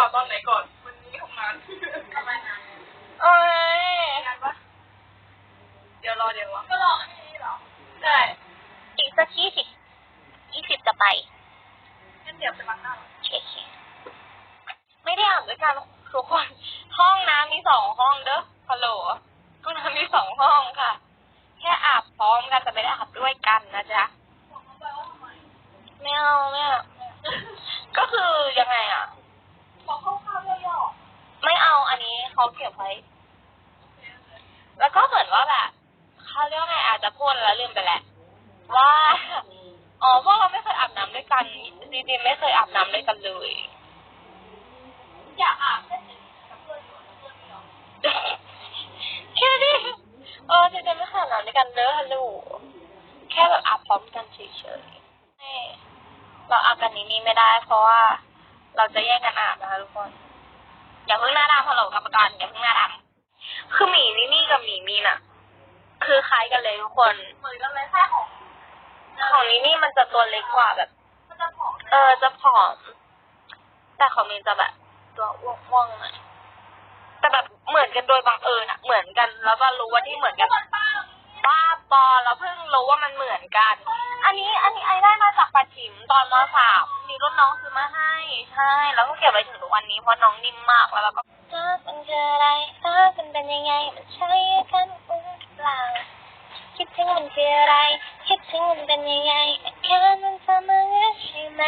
ต่อตอนไหนก่อน วันนี้ของมันทำไมนั้เอ้ยงานปะเดี๋ยวรอเดี๋ยวรอก็รอที่นี่หรอใช่อีกสักยี่สิบยี่สิบจะไปงั้นเดี๋ยวไปบังหน้าโอเคไม่ได้อ่านด้วยกันทุกคน ห้องน้ำมีสองห้องเเขาเก็บไว้ แล้วก็เหมือนว่าแบบเขาเรียกว่าไงอาจจะพูดแล้วลืมไปแหละว่าอ๋อพวกเราไม่เคยอาบน้ำด้วยกันจริงๆไม่เคยอาบน้ำด้วยกันเลยๆอยากอาบแค่ไหนกับเพื่อนอยู่กับเพื่อนไม่ยอมแค่นี้เออจริงๆไม่เคยอาบน้ำด้วยกันเลยฮัลโหลแค่แบบอาบพร้อมกันเฉยๆไม่เราอาบกันนี้นี่ไม่ได้ เพราะว่าเราจะแยกกันอาบนะคะทุกคน อย่าเพิ่งหน้าดำฮัลโหลกรรมการอย่าเพิ่งหน้าดำคือหมีนี่นี่กับหมีมีนอะคือคล้ายกันเลยทุกคนเหมือนกันเลยแค่ของของนี้นี่มันจะตัวเล็กกว่าแบบ มันจะผอมเออจะผอม แต่ของมีนจะแบบ ตัวอ้วงๆหน่อยแต่แบบเหมือนกันโดยบังเอิญอะเหมือนกันแล้วก็รู้ว่าที่เหมือนกันมันป้า บ้าบอแล้วเพิ่งรู้ว่ามันเหมือนกัน อันนี้อันนี้ไอได้มาจากปัจฉิมตอนมสามมีรุ่นน้องซื้อมาให้ใช่แล้วก็เก็บไว้ถึงทุกวันนี้เพราะน้องนิ่มมากแล้วเราก็รักมันคืออะไรรักมันเป็นยังไงมันใช่กันหรือเปล่าคิดถึงมันคืออะไร คิดถึงมันเป็นยังไงแค่มันทำอะไรใช่ไหม